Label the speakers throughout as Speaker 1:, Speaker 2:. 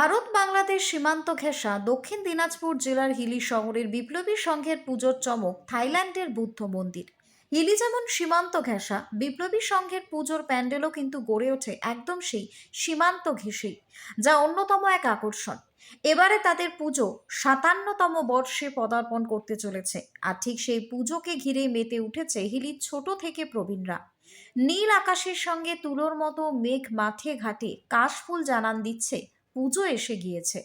Speaker 1: ভারত বাংলাদেশ সীমান্ত ঘেঁষা দক্ষিণ দিনাজপুর জেলার হিলি শহরের বিপ্লবী সংঘের পুজোর চমক থাইল্যান্ডের বুদ্ধ মন্দির। হিলি যেমন সীমান্ত ঘেঁষা, বিপ্লবী সংঘের পুজোর প্যান্ডেলও কিন্তু গড়ে ওঠে একদম সেই সীমান্ত ঘেঁষেই, যা অন্যতম এক আকর্ষণ। এবারে তাদের পুজো সাতান্নতম বর্ষে পদার্পণ করতে চলেছে, আর ঠিক সেই পুজোকে ঘিরে মেতে উঠেছে হিলির ছোট থেকে প্রবীণরা। নীল আকাশের সঙ্গে তুলোর মতো মেঘ মাঠে ঘাটে কাশফুল জানান দিচ্ছে পুজো এসে গিয়েছে।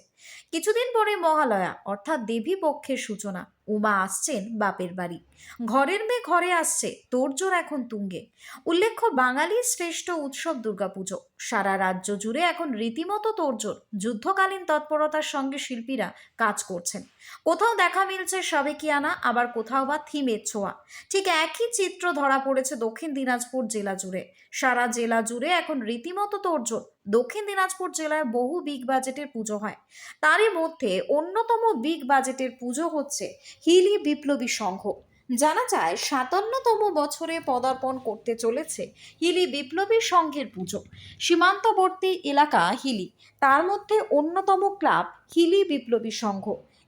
Speaker 1: কিছুদিন পরে মহালয়া, অর্থাৎ দেবী পক্ষের সূচনা। উমা আসছেন বাপের বাড়ি। ঘরের মেয়ে ঘরে আসছে তোড়জোড় এখন তুঙ্গে। উল্লেখ্য, বাঙালির শ্রেষ্ঠ উৎসব দুর্গাপুজো। সারা রাজ্য জুড়ে এখন রীতিমতো তোড়জোড় যুদ্ধকালীন তৎপরতার সঙ্গে শিল্পীরা কাজ করছেন। কোথাও দেখা মিলছে সাবেকিয়ানা, আবার কোথাও বা থিমের ছোঁয়া। ঠিক একই চিত্র ধরা পড়েছে দক্ষিণ দিনাজপুর জেলা জুড়ে। সারা জেলা জুড়ে এখন রীতিমতো তোড়জোড় দক্ষিণ দিনাজপুর জেলায় বহু বিগ বাজেটের পুজো হয়। তারই মধ্যে অন্যতম বিগ বাজেটের পুজো হচ্ছে হিলি বিপ্লবী সংঘ। জানা যায়, সাতান্নতম বছরে পদার্পণ করতে চলেছে হিলি বিপ্লবী সংঘের পুজো। সীমান্তবর্তী এলাকা হিলি, তার মধ্যে অন্যতম ক্লাব হিলি বিপ্লবী সংঘ।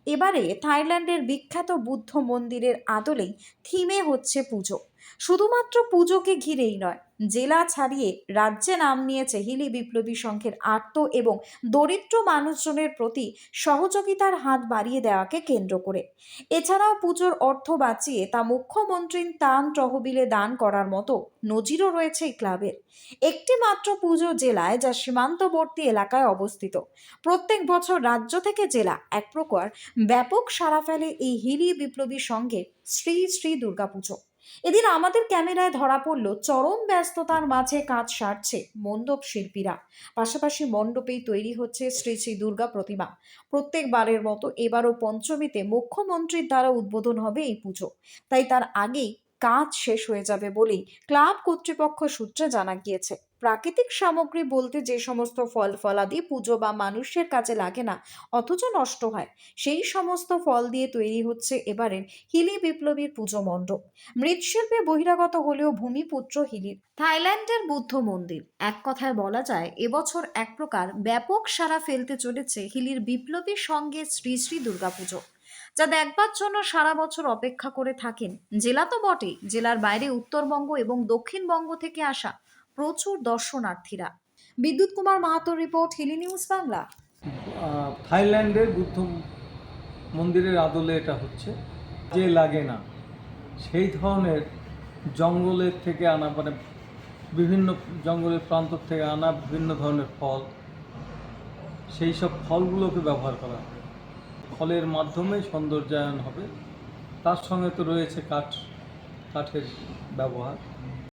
Speaker 1: এবারে থাইল্যান্ডের বিখ্যাত বুদ্ধ মন্দিরের আদলেই থিমে হচ্ছে পুজো। শুধুমাত্র পুজোকে ঘিরেই নয়, জেলা ছাড়িয়ে রাজ্যে নাম নিয়েছে হিলি বিপ্লবী সংঘের আত্ম এবং দরিদ্র মানুষজনের প্রতি সহযোগিতার হাত বাড়িয়ে দেওয়াকে কেন্দ্র করে। এছাড়াও পুজোর অর্থ বাঁচিয়ে তা মুখ্যমন্ত্রীর তান তহবিলে দান করার মতো নজিরও রয়েছে এই ক্লাবের। একটি মাত্র পুজো জেলায় যা সীমান্তবর্তী এলাকায় অবস্থিত। প্রত্যেক বছর রাজ্য থেকে জেলা এক প্রকার ব্যাপক সাড়া ফেলে এই হিলি বিপ্লবী সংঘের শ্রী শ্রী দুর্গাপুজো। এদিন আমাদের ক্যামেরায় ধরা পড়ল চরম ব্যস্ততার মাঝে কাজ সারছে মণ্ডপ শিল্পীরা। পাশাপাশি মণ্ডপেই তৈরি হচ্ছে শ্রী শ্রী দুর্গা প্রতিমা। প্রত্যেকবারের মতো এবারও পঞ্চমীতে মুখ্যমন্ত্রীর দ্বারা উদ্বোধন হবে এই পুজো। তাই তার আগেই কাজ শেষ হয়ে যাবে বলেই ক্লাব কর্তৃপক্ষ সূত্রে জানা গিয়েছে। প্রাকৃতিক সামগ্রী বলতে যে সমস্ত ফল ফলাদি পুজো বা মানুষের কাজে লাগে না, অথচ নষ্ট হয়। সেই সমস্ত ফল দিয়ে তৈরি হচ্ছে এবারের হিলি বিপ্লবীর পুজো মণ্ডপ। মৃৎশিল্পে বহিরাগত হলেও ভূমিপুত্র হিলির থাইল্যান্ডের বুদ্ধ মন্দির। এক কথায় বলা যায়, এবছর এক প্রকার ব্যাপক সাড়া ফেলতে চলেছে হিলির বিপ্লবীর সঙ্গে শ্রী শ্রী দুর্গাপুজো। যা দেখবার জন্য সারা বছর অপেক্ষা করে থাকেন। জেলা তো বটেই, জেলার বাইরে উত্তরবঙ্গ এবং দক্ষিণবঙ্গ থেকে আসা প্রচুর দর্শনার্থীরা। বিদ্যুৎ কুমার মাহাতোর রিপোর্ট, হিলি নিউজ বাংলা।
Speaker 2: থাইল্যান্ডের বুদ্ধ মন্দিরের আদলে এটা হচ্ছে। যে লাগে না, সেই ধরনের জঙ্গলের থেকে আনা মানে বিভিন্ন জঙ্গলের প্রান্ত থেকে আনা বিভিন্ন ধরনের ফল, সেই সব ফলগুলোকে ব্যবহার করা ফলের মাধ্যমে সৌন্দর্যায়ন হবে, তার সঙ্গে তো রয়েছে কাঠ, কাঠের ব্যবহার।